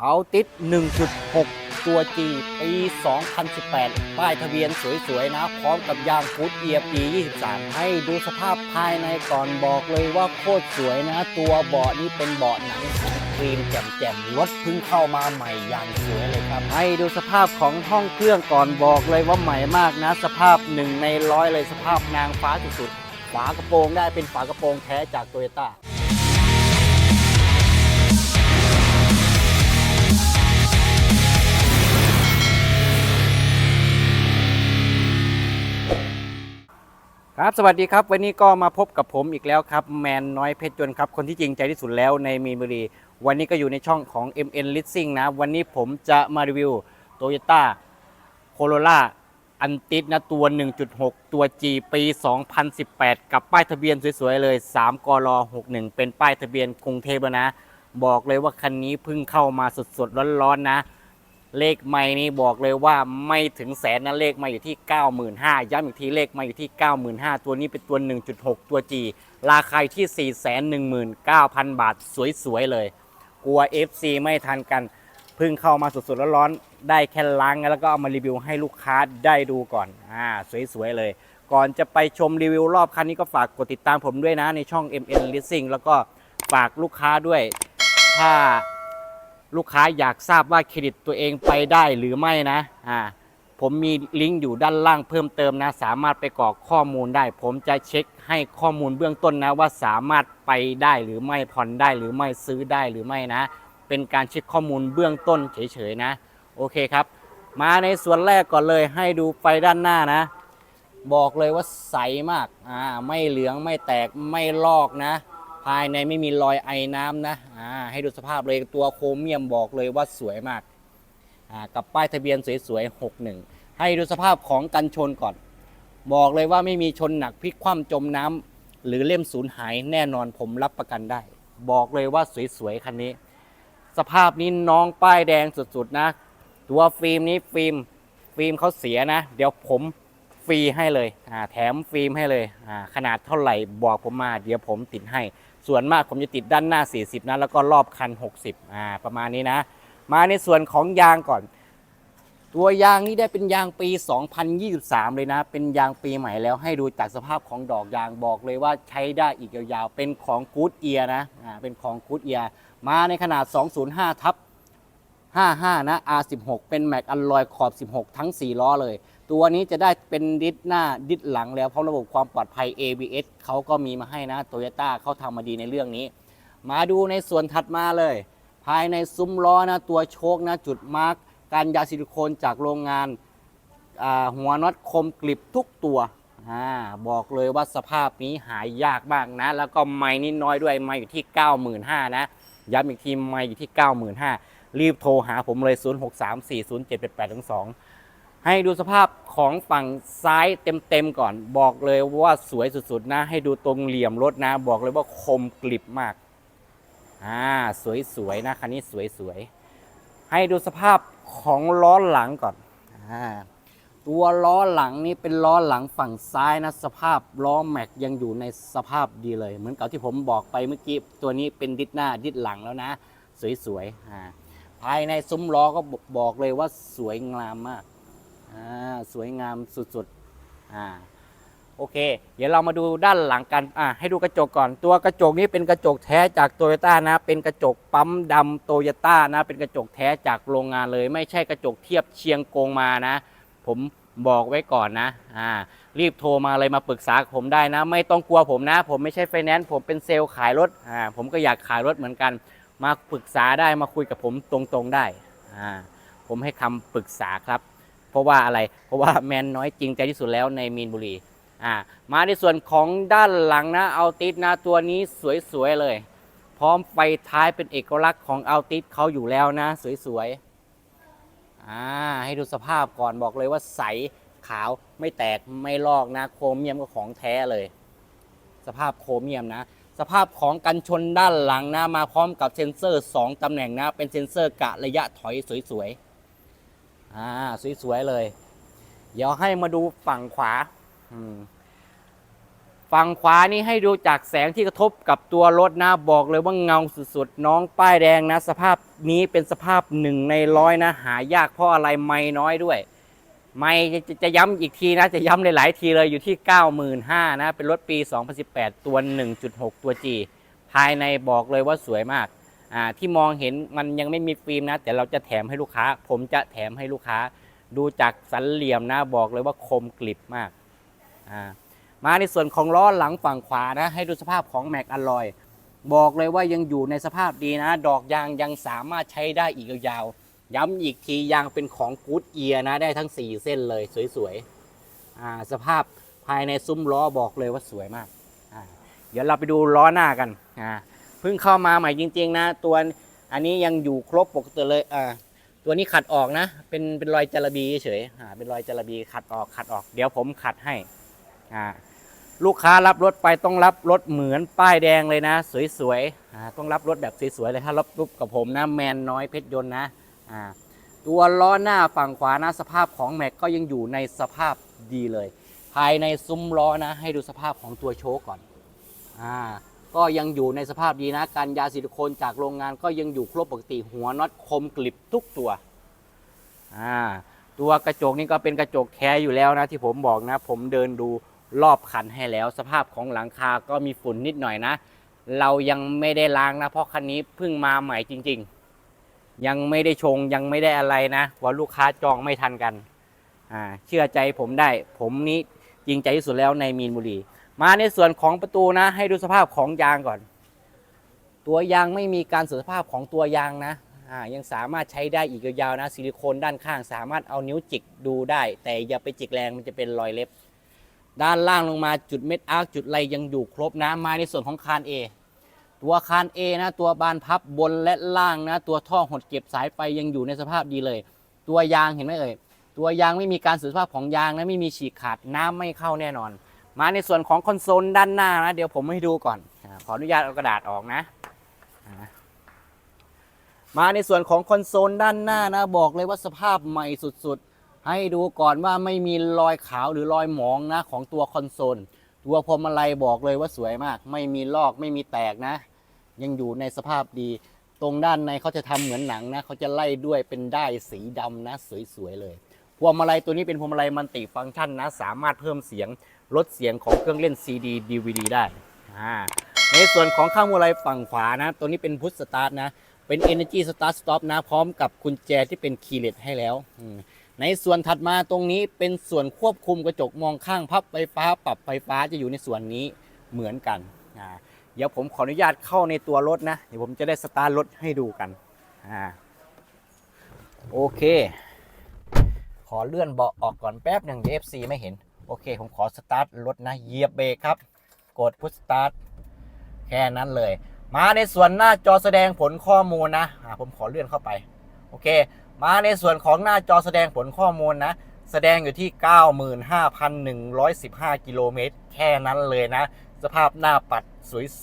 เอาติด 1.6 ตัว G ปี 2018 ป้ายทะเบียนสวย ๆ นะ พร้อมกับยางฟูดเอียปี 23 ให้ดูสภาพภายในก่อนบอกเลยว่าโคตรสวยนะ ตัวเบาะนี่เป็นเบาะหนังสีครีมแจ่มๆรถเพิ่งเข้ามาใหม่อย่างสวยเลยครับ ให้ดูสภาพของห้องเครื่องก่อนบอกเลยว่าใหม่มากนะ สภาพหนึ่งในร้อยเลยสภาพนางฟ้าสุดๆ ฝากระโปรงได้เป็นฝากระโปรงแท้จากโตโยต้า ครับสวัสดีครับ วันนี้ก็มาพบกับผมอีกแล้วครับ แมนน้อยเพชรยนครับ คนที่จริงใจที่สุดแล้วในมีนบุรี วันนี้ก็อยู่ในช่องของ MN Leasing นะ วันนี้ผมจะมารีวิว Toyota Corolla อันติดนะตัว 1.6 ตัว G ปี 2018 กับป้ายทะเบียนสวยๆ เลย 3กร61 เป็นป้ายทะเบียนกรุงเทพแล้วนะ บอกเลยว่าคันนี้เพิ่งเข้ามาสดๆ ร้อนๆนะ เลขไม่นี่บอกเลยว่าไม่ถึงแสนนะเลขมาอยู่ที่ 95,000ย้ำอีกทีเลขมาอยู่ที่ 95,000ตัวนี้เป็นตัว 1.6 ตัว G ราคาที่ 419,000 บาทสวยๆเลย กลัว FC ไม่ทันกันเพิ่งเข้ามาสดๆร้อนๆได้แค่ล้างแล้วก็เอามารีวิวให้ลูกค้าได้ดูก่อนอ่าสวยๆเลย ก่อนจะไปชมรีวิวรอบคันนี้ก็ฝากกดติดตามผมด้วยนะในช่อง MN Leasing แล้วก็ฝากลูกค้าด้วยถ้า ลูกค้าอยากทราบว่าเครดิตตัวเองไปได้หรือไม่นะอ่าผมมีลิงก์อยู่ด้านล่างเพิ่มเติมนะ สามารถไปกรอกข้อมูลได้ ผมจะเช็คให้ข้อมูลเบื้องต้นนะว่าสามารถไปได้หรือไม่ผ่อนได้หรือไม่ซื้อได้หรือไม่นะ เป็นการเช็คข้อมูลเบื้องต้นเฉยๆนะ โอเคครับ มาในส่วนแรกก่อนเลยให้ดูไฟด้านหน้านะ บอกเลยว่าใสมากอ่าไม่เหลืองไม่แตกไม่ลอกนะ ภายในไม่มีรอยไอน้ำนะอ่าให้ดูสภาพเลยตัวโครเมียมบอกเลยว่าสวยมากอ่ากับป้ายทะเบียนสวยๆ61 ให้ดูสภาพของกันชนก่อน บอกเลยว่าไม่มีชนหนักพลิกคว่ำจมน้ำหรือเล่มสูญหายแน่นอนผมรับประกันได้ บอกเลยว่าสวยๆคันนี้ สภาพนี้น้องป้ายแดงสุดๆนะ ตัวฟิล์มนี้ฟิล์มฟิล์มเขาเสียนะ เดี๋ยวผมฟรีให้เลยอ่าแถมฟิล์มให้เลยอ่าขนาดเท่าไหร่บอกผมมา เดี๋ยวผมติดให้ ส่วนมากผมจะติดด้านหน้า 40 นะ แล้วก็รอบคัน 60อ่าประมาณนี้นะ มาในส่วนของยางก่อน ตัวยางนี้ได้เป็นยางปี 2023 เลยนะ เป็นยางปีใหม่แล้วให้ดูจากสภาพของดอกยางบอกเลยว่าใช้ได้อีกยาวๆ เป็นของกู๊ดเอียนะอ่าเป็นของกู๊ดเอียมาในขนาด 205 ทับ55 นะ R16 เป็นแม็กอลลอยขอบ 16 ทั้ง 4 ล้อเลย ตัวนี้จะได้เป็นดิสหน้าดิสหลังแล้วเพราะระบบความปลอดภัย ABS เขาก็มีมาให้นะโตโยต้าเขาทำมาดีในเรื่องนี้ มาดูในส่วนถัดมาเลย ภายในซุ้มล้อนะตัวโชคนะจุดมาร์กการยาซิลิโคนจากโรงงานหัวน็อตคมกลิบทุกตัวอบอกเลยว่าสภาพนี้หายยากมากนะ แล้วก็ไม้นิดน้อยด้วยไม้อยู่ที่ 95,000นะย้ำอีกทีไม้อยู่ที่ 95,000รีบโทรหาผมเลย 06340788-2 ให้ดูสภาพของฝั่งซ้ายเต็มๆก่อน บอกเลยว่าสวยสุดๆนะ ให้ดูตรงเหลี่ยมรถนะ บอกเลยว่าคมกลิบมากอ่าสวยๆนะคันนี้สวยๆให้ดูสภาพของล้อหลังก่อนอ่าตัวล้อหลังนี่เป็นล้อหลังฝั่งซ้ายนะสภาพล้อแม็กยังอยู่ในสภาพดีเลย เหมือนกับที่ผมบอกไปเมื่อกี้ตัวนี้เป็นดิสหน้าดิสหลังแล้วนะ สวยๆอ่าภายในซุ้มล้อก็บอกเลยว่าสวยงามมาก อ่าสวยงามสุดๆอ่าโอเค เดี๋ยวเรามาดูด้านหลังกันอ่าให้ดูกระจกก่อน ตัวกระจกนี้เป็นกระจกแท้จากโตโยต้านะ เป็นกระจกปั๊มดำโตโยต้านะ เป็นกระจกแท้จากโรงงานเลย ไม่ใช่กระจกเทียบเชียงกงมานะ ผมบอกไว้ก่อนนะอ่ารีบโทรมาเลยมาปรึกษาผมได้นะ ไม่ต้องกลัวผมนะ ผมไม่ใช่ไฟแนนซ์ผมเป็นเซลล์ขายรถอ่าผมก็อยากขายรถเหมือนกัน มาปรึกษาได้มาคุยกับผมตรงๆได้อ่าผมให้คำปรึกษาครับ ราะว่าอะไร เพราะว่าแมนน้อยจริงใจที่สุดแล้วในมีนบุรีอ่ามาในส่วนของด้านหลังนะเอาติสนะตัวนี้สวยๆเลย พร้อมไฟท้ายเป็นเอกลักษณ์ของเอาติสเขาอยู่แล้วนะ สวยๆอ่าให้ดูสภาพก่อนบอกเลยว่าใสขาวไม่แตกไม่ลอกนะ โครเมียมก็ของแท้เลย สภาพโครเมียมนะ สภาพของกันชนด้านหลังนะมาพร้อมกับเซ็นเซอร์ 2ตำแหน่งนะ เป็นเซ็นเซอร์กะระยะถอยสวยๆ อ่าสวยๆเลย เดี๋ยวให้มาดูฝั่งขวาฝั่งขวานี่ให้ดูจากแสงที่กระทบกับตัวรถนะบอกเลยว่าเงาสุดๆ น้องป้ายแดงนะ สภาพนี้เป็นสภาพหนึ่งในร้อยนะ หายากเพราะอะไรไม่น้อยด้วย ไม่จะจะจะย้ำอีกทีนะ จะย้ำหลายๆทีเลยอยู่ที่ 95,000นะ เป็นรถปี 2018 ตัว 1.6 ตัว G ภายในบอกเลยว่าสวยมาก อ่าที่มองเห็นมันยังไม่มีฟิล์มนะ แต่เราจะแถมให้ลูกค้า ผมจะแถมให้ลูกค้า ดูจากสันเหลี่ยมนะบอกเลยว่าคมกริบมากอ่ามาในส่วนของล้อหลังฝั่งขวานะ ให้ดูสภาพของแม็กอลลอยบอกเลยว่ายังอยู่ในสภาพดีนะ ดอกยางยังสามารถใช้ได้อีกยาวๆย้ำอีกทียางเป็นของกูดเอียนะได้ทั้ง 4 เส้นเลยสวยๆอ่าสภาพภายในซุ้มล้อบอกเลยว่าสวยมากอ่าเดี๋ยวเราไปดูล้อหน้ากันอ่า เพิ่งเข้ามาใหม่จริง ๆ นะ ตัวอันนี้ยังอยู่ครบปกติเลยอ่าตัวนี้ขัดออกนะ เป็นเป็นรอยจระบีเฉยอ่าเป็นรอยจระบีขัดออกขัดออก เดี๋ยวผมขัดให้อ่าลูกค้ารับรถไปต้องรับรถเหมือนป้ายแดงเลยนะ สวยๆอ่าต้องรับรถแบบสวยๆเลยถ้ารับรูปกับผมนะแมนน้อยเพชรยนต์นะอ่าตัวล้อหน้าฝั่งขวานะสภาพของแม็กก็ยังอยู่ในสภาพดีเลย ภายในซุ้มล้อนะ ให้ดูสภาพของตัวโชคก่อนอ่า ก็ยังอยู่ในสภาพดีนะการยาซิลิโคนจากโรงงานก็ยังอยู่ครบปกติหัวน็อตคมกลิบทุกตัวอ่าตัวกระจกนี่ก็เป็นกระจกแคร์อยู่แล้วนะที่ผมบอกนะ ผมเดินดูรอบคันให้แล้ว สภาพของหลังคาก็มีฝุ่นนิดหน่อยนะ เรายังไม่ได้ล้างนะ เพราะคันนี้เพิ่งมาใหม่จริง ๆ ยังไม่ได้ชงยังไม่ได้อะไรนะเพราลูกค้าจองไม่ทันกันอ่าเชื่อใจผมได้ ผมนี้จริงใจที่สุดแล้วในมีนบุรี มาในส่วนของประตูนะ ให้ดูสภาพของยางก่อน ตัวยางไม่มีการสื่อสภาพของตัวยางนะอ่ายังสามารถใช้ได้อีกยาวๆนะซิลิโคนด้านข้างสามารถเอานิ้วจิกดูได้ แต่อย่าไปจิกแรงมันจะเป็นรอยเล็บ ด้านล่างลงมาจุดเม็ดอาร์คจุดไรยังอยู่ครบนะมาในส่วนของคาน A ตัวคาน A นะ ตัวบานพับบนและล่างนะ ตัวท่อหดเก็บสายไฟยังอยู่ในสภาพดีเลย ตัวยางเห็นไหมเอ่ยตัวยางไม่มีการสื่อสภาพของยางนะไม่มีฉีกขาดน้ำไม่เข้าแน่นอน มาในส่วนของคอนโซลด้านหน้านะ เดี๋ยวผมให้ดูก่อนขออนุญาตเอากระดาษออกนะ มาในส่วนของคอนโซลด้านหน้านะ บอกเลยว่าสภาพใหม่สุดๆ ให้ดูก่อนว่าไม่มีรอยขาวหรือรอยหมองนะของตัวคอนโซลตัวพวงมาลัยบอกเลยว่าสวยมาก ไม่มีลอกไม่มีแตกนะ ยังอยู่ในสภาพดี ตรงด้านในเขาจะทำเหมือนหนังนะเขาจะไล่ด้วยเป็นได้ายสีดำนะ สวยๆเลยพวงมาลัยตัวนี้เป็นพวงมาลัยมัลติฟังก์ชันนะ สามารถเพิ่มเสียง ลดเสียงของเครื่องเล่น CD DVD ได้อ่าในส่วนของข้างพวงมาลัยฝั่งขวานะ ตัวนี้เป็นพุทสตาร์ทนะ เป็น Energy Start Stop นะ พร้อมกับกุญแจที่เป็นคีย์เลสให้แล้ว ในส่วนถัดมาตรงนี้เป็นส่วนควบคุมกระจกมองข้างพับไฟฟ้า ปรับไฟฟ้าจะอยู่ในส่วนนี้เหมือนกันอ่าเดี๋ยวผมขออนุญาตเข้าในตัวรถนะ เดี๋ยวผมจะได้สตาร์ทรถให้ดูกันอ่าโอเค ขอเลื่อนเบาะออกก่อนแป๊บหนึ่งเดี๋ยว FC ไม่เห็น โอเค ผมขอสตาร์ทรถนะเหยียบเบรกครับ กดพุชสตาร์ทแค่นั้นเลย มาในส่วนหน้าจอแสดงผลข้อมูลนะอ่าผมขอเลื่อนเข้าไป โอเค มาในส่วนของหน้าจอแสดงผลข้อมูลนะ แสดงอยู่ที่ 95,115 กิโลเมตร แค่นั้นเลยนะ สภาพหน้าปัด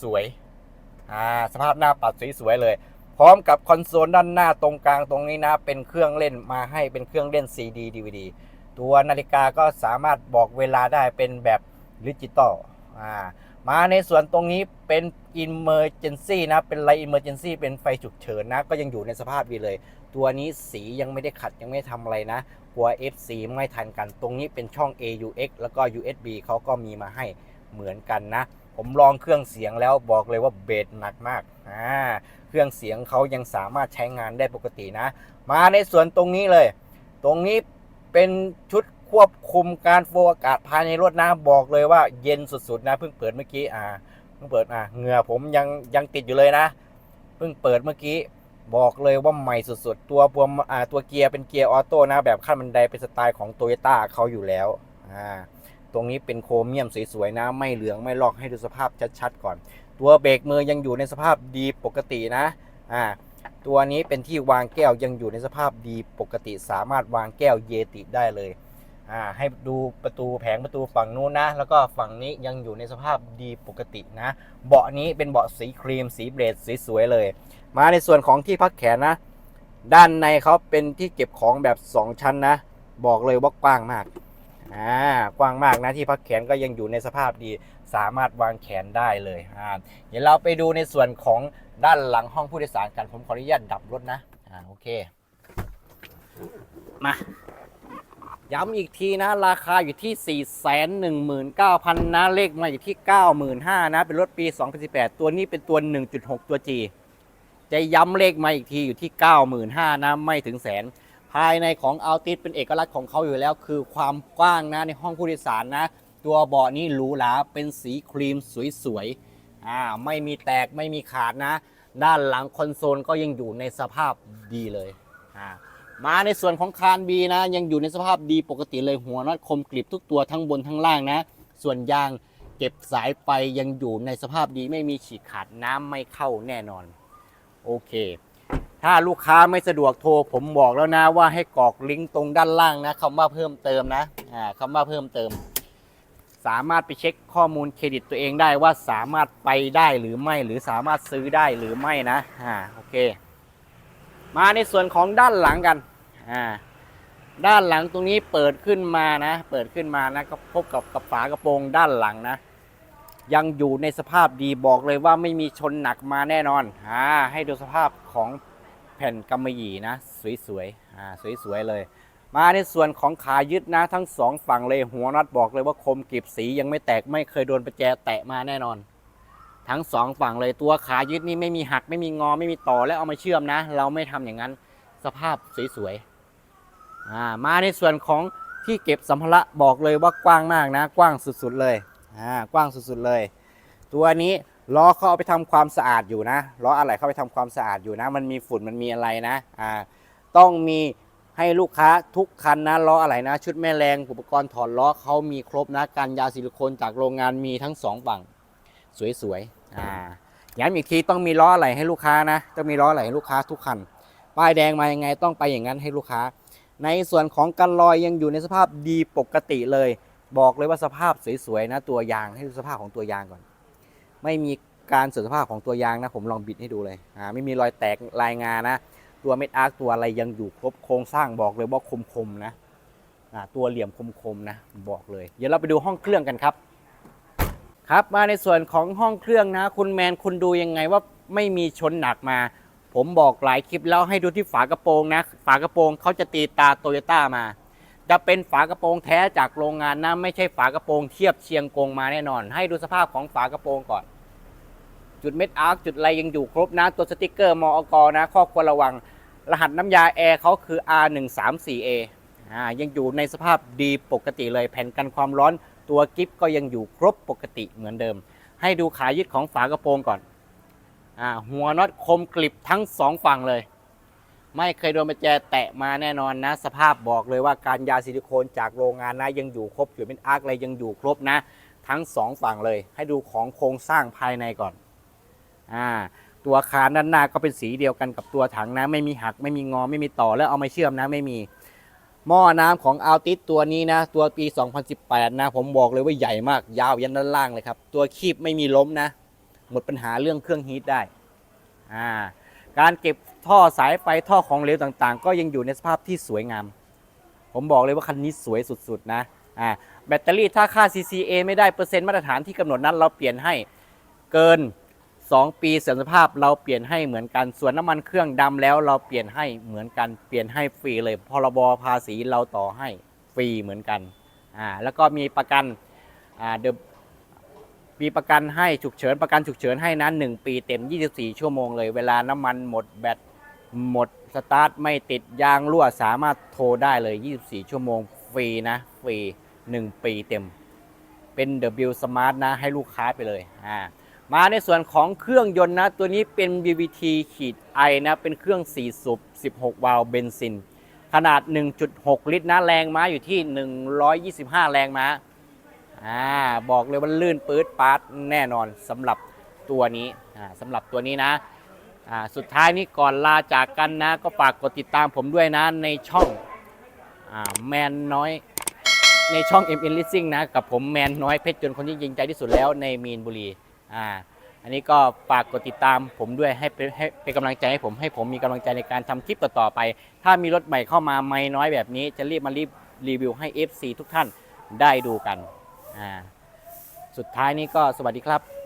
สวยๆอ่าสภาพหน้าปัดสวยๆเลยพร้อมกับคอนโซลด้านหน้าตรงกลางตรงนี้นะ เป็นเครื่องเล่นมาให้เป็นเครื่องเล่น CD DVD ตัวนาฬิกาก็สามารถบอกเวลาได้เป็นแบบดิจิตอลมาในส่วนตรงนี้เป็น Emergency นะ เป็นไลท์ Emergency เป็นไฟฉุกเฉินนะ ก็ยังอยู่ในสภาพดีเลย ตัวนี้สียังไม่ได้ขัดยังไม่ทำอะไรนะ กลัว FC ไม่ทันกัน ตรงนี้เป็นช่อง AUX แล้วก็ USB เขาก็มีมาให้เหมือนกันนะ ผมลองเครื่องเสียงแล้วบอกเลยว่าเบสหนักมากอ่าเครื่องเสียงเขายังสามารถใช้งานได้ปกตินะ มาในส่วนตรงนี้เลย ตรงนี้ เป็นชุดควบคุมการโฟอากาศภายในรถนะบอกเลยว่าเย็นสุดๆนะเพิ่งเปิดเมื่อกี้อ่าเพิ่งเปิดอ่าเหงื่อผมยังยังติดอยู่เลยนะ เพิ่งเปิดเมื่อกี้บอกเลยว่าใหม่สุดๆ ตัวพวงอ่าตัวเกียร์เป็นเกียร์ออโต้นะแบบขั้นบันไดเป็นสไตล์ของโตโยต้าเขาอยู่แล้วอ่าตรงนี้เป็นโครเมียมสวยๆนะไม่เหลืองไม่ลอกให้ดูสภาพชัดๆก่อน ตัวเบรกมือยังอยู่ในสภาพดีปกตินะอ่า ตัวนี้เป็นที่วางแก้วยังอยู่ในสภาพดีปกติสามารถวางแก้วเยติได้เลยอ่าให้ดูประตูแผงประตูฝั่งนู้นนะ แล้วก็ฝั่งนี้ยังอยู่ในสภาพดีปกตินะ เบาะนี้เป็นเบาะสีครีมสีเบรดสวยๆเลย มาในส่วนของที่พักแขนนะ ด้านในเขาเป็นที่เก็บของแบบ 2 ชั้นนะ บอกเลยว่ากว้างมากอ่ากว้างมากนะที่พักแขนก็ยังอยู่ในสภาพดี สามารถวางแขนได้เลยอ่าเดี๋ยวเราไปดูในส่วนของ ด้านหลังห้องผู้โดยสารกันผมขออนุญาตดับรถนะอ่าโอเค มา ย้ำอีกทีนะ ราคาอยู่ที่ 419,000นะเลขมาอยู่ที่ 95,000นะเป็นรถปี 2018 ตัวนี้เป็นตัว 1.6 ตัว G จะย้ำเลขมาอีกทีอยู่ที่ 95,000นะไม่ถึงแสน ภายในของอัลติสเป็นเอกลักษณ์ของเขาอยู่แล้ว คือความกว้างนะในห้องผู้โดยสารนะ ตัวเบาะนี่หรูหราเป็นสีครีมสวยๆ อ่าไม่มีแตกไม่มีขาดนะ ด้านหลังคอนโซลก็ยังอยู่ในสภาพดีเลยอ่ามาในส่วนของคานบีนะ ยังอยู่ในสภาพดีปกติเลยหัวน็อตคมกริบทุกตัวทั้งบนทั้งล่างนะ ส่วนยางเก็บสายไฟยังอยู่ในสภาพดีไม่มีฉีกขาดน้ำไม่เข้าแน่นอน โอเค ถ้าลูกค้าไม่สะดวกโทรผมบอกแล้วนะว่าให้กรอกลิงก์ตรงด้านล่างนะคำว่าเพิ่มเติมนะอ่าคำว่าเพิ่มเติม สามารถไปเช็คข้อมูลเครดิตตัวเองได้ว่าสามารถไปได้หรือไม่หรือสามารถซื้อได้หรือไม่นะอ่าโอเค มาในส่วนของด้านหลังกันอ่าด้านหลังตรงนี้เปิดขึ้นมานะ เปิดขึ้นมานะก็พบกับกับฝากระโปรงด้านหลังนะ ยังอยู่ในสภาพดีบอกเลยว่าไม่มีชนหนักมาแน่นอนอ่าให้ดูสภาพของแผ่นกำมะหยี่นะ สวยๆอ่าสวยๆเลย มาในส่วนของขายึดนะทั้งสองฝั่งเลยหัวน็อตบอกเลยว่าคมกริบสียังไม่แตกไม่เคยโดนประแจแตะมาแน่นอน ทั้งสองฝั่งเลยตัวขายึดนี่ไม่มีหักไม่มีงอไม่มีต่อแล้วเอามาเชื่อมนะ เราไม่ทำอย่างนั้นสภาพสวยๆอ่ามาในส่วนของที่เก็บสัมภาระบอกเลยว่ากว้างมากนะ กว้างสุดๆเลยอ่ากว้างสุดๆเลย ตัวนี้ล้อเขาเอาไปทำความสะอาดอยู่นะล้ออะไรเข้าไปทำความสะอาดอยู่นะ มันมีฝุ่นมันมีอะไรนะอ่าต้องมี ให้ลูกค้าทุกคันนะล้ออะไรนะ ชุดแม่แรงอุปกรณ์ถอดล้อเขามีครบนะการยาซิลิโคนจากโรงงานมีทั้งสองฝั่งสวยๆอ่าย้ำอีกทีต้องมีล้ออะไรให้ลูกค้านะต้องมีล้ออะไรให้ลูกค้าทุกคัน ป้ายแดงมายังไงต้องไปอย่างนั้นให้ลูกค้า ในส่วนของกันลอยยังอยู่ในสภาพดีปกติเลย บอกเลยว่าสภาพสวยๆนะ ตัวยางให้ดูสภาพของตัวยางก่อน ไม่มีการเสื่อมสภาพของตัวยางนะ ผมลองบิดให้ดูเลยอ่าไม่มีรอยแตกลายงานะ ตัวเม็ดอาร์คตัวอะไรยังอยู่ครบโครงสร้างบอกเลยว่าคมๆนะตัวเหลี่ยมคมๆนะบอกเลย เดี๋ยวเราไปดูห้องเครื่องกันครับ ครับมาในส่วนของห้องเครื่องนะ คุณแมนคุณดูยังไงว่าไม่มีชนหนักมา ผมบอกหลายคลิปแล้วให้ดูที่ฝากระโปรงนะ ฝากระโปรงเขาจะตีตาโตโยต้ามา จะเป็นฝากระโปรงแท้จากโรงงานนะไม่ใช่ฝากระโปรงเทียบเชียงกงมาแน่นอน ให้ดูสภาพของฝากระโปรงก่อนจุดเม็ดอาร์คจุดอะไรยังอยู่ครบนะ ตัวสติกเกอร์มอกนะข้อควรระวัง รหัสน้ำยาแอร์เขาคือ R134A อ่ายังอยู่ในสภาพดีปกติเลยแผ่นกันความร้อนตัวกิฟก็ยังอยู่ครบปกติเหมือนเดิม ให้ดูขายึดของฝากระโปรงก่อนอ่าหัวน็อตคมกริบทั้งสองฝั่งเลย ไม่เคยโดนประแจแตะมาแน่นอนนะ สภาพบอกเลยว่าการยาซิลิโคนจากโรงงานนะยังอยู่ครบจุดเป็นอาร์คอะไรยังอยู่ครบนะ ทั้งสองฝั่งเลย ให้ดูของโครงสร้างภายในก่อนอ่า ตัวคานด้านหน้าก็เป็นสีเดียวกันกับตัวถังนะไม่มีหักไม่มีงอไม่มีต่อแล้วเอามาเชื่อมนะไม่มี หม้อน้ำของอัลติสตัวนี้นะ ตัวปี 2018 นะ ผมบอกเลยว่าใหญ่มากยาวยันด้านล่างเลยครับ ตัวคีบไม่มีล้มนะ หมดปัญหาเรื่องเครื่องฮีทได้อ่าการเก็บท่อสายไฟท่อของเหลวต่างๆ ก็ยังอยู่ในสภาพที่สวยงาม ผมบอกเลยว่าคันนี้สวยสุดๆนะอ่าแบตเตอรี่ถ้าค่า CCA ไม่ได้เปอร์เซ็นต์มาตรฐานที่กำหนดนั้นเราเปลี่ยนให้เกิน 2 ปีเสื่อมสภาพเราเปลี่ยนให้เหมือนกัน ส่วนน้ำมันเครื่องดำแล้วเราเปลี่ยนให้เหมือนกัน เปลี่ยนให้ฟรีเลย พรบภาษีเราต่อให้ฟรีเหมือนกัน อ่า แล้วก็มีประกันอ่าเดมีประกันให้ฉุกเฉินประกันฉุกเฉินให้นั้น1 ปีเต็ม 24 ชั่วโมงเลย เวลาน้ำมันหมดแบตหมดสตาร์ทไม่ติดยางรั่วสามารถโทรได้เลย 24 ชั่วโมงฟรีนะฟรี 1 ปีเต็ม เป็น W Smart นะให้ลูกค้าไปเลยอ่า มาในส่วนของเครื่องยนต์นะ ตัวนี้เป็น BVT ขีด I นะ เป็นเครื่อง 4 สูบ 16 วาล์วเบนซิน ขนาด 1.6 ลิตรนะ แรงม้าอยู่ที่ 125 แรงม้า อ่า บอกเลยว่าลื่นปื๊ดปาร์ตแน่นอนสำหรับตัวนี้ อ่าสำหรับตัวนี้นะ อ่า สุดท้ายนี้ก่อนลาจากกันนะ ก็ฝากกดติดตามผมด้วยนะ ในช่อง อ่า แมนน้อย ในช่อง MN Leasing นะ กับผมแมนน้อยเพชรจนคนที่ยิงใจที่สุดแล้วในมีนบุรี อ่าอันนี้ก็ฝากกดติดตามผมด้วยให้เป็นให้เป็นกำลังใจให้ผมให้ผมมีกำลังใจในการทำคลิปต่อๆไป ถ้ามีรถใหม่เข้ามาไม่น้อยแบบนี้ จะรีบมารีบรีวิวให้ FC ทุกท่านได้ดูกันอ่าสุดท้ายนี้ก็สวัสดีครับ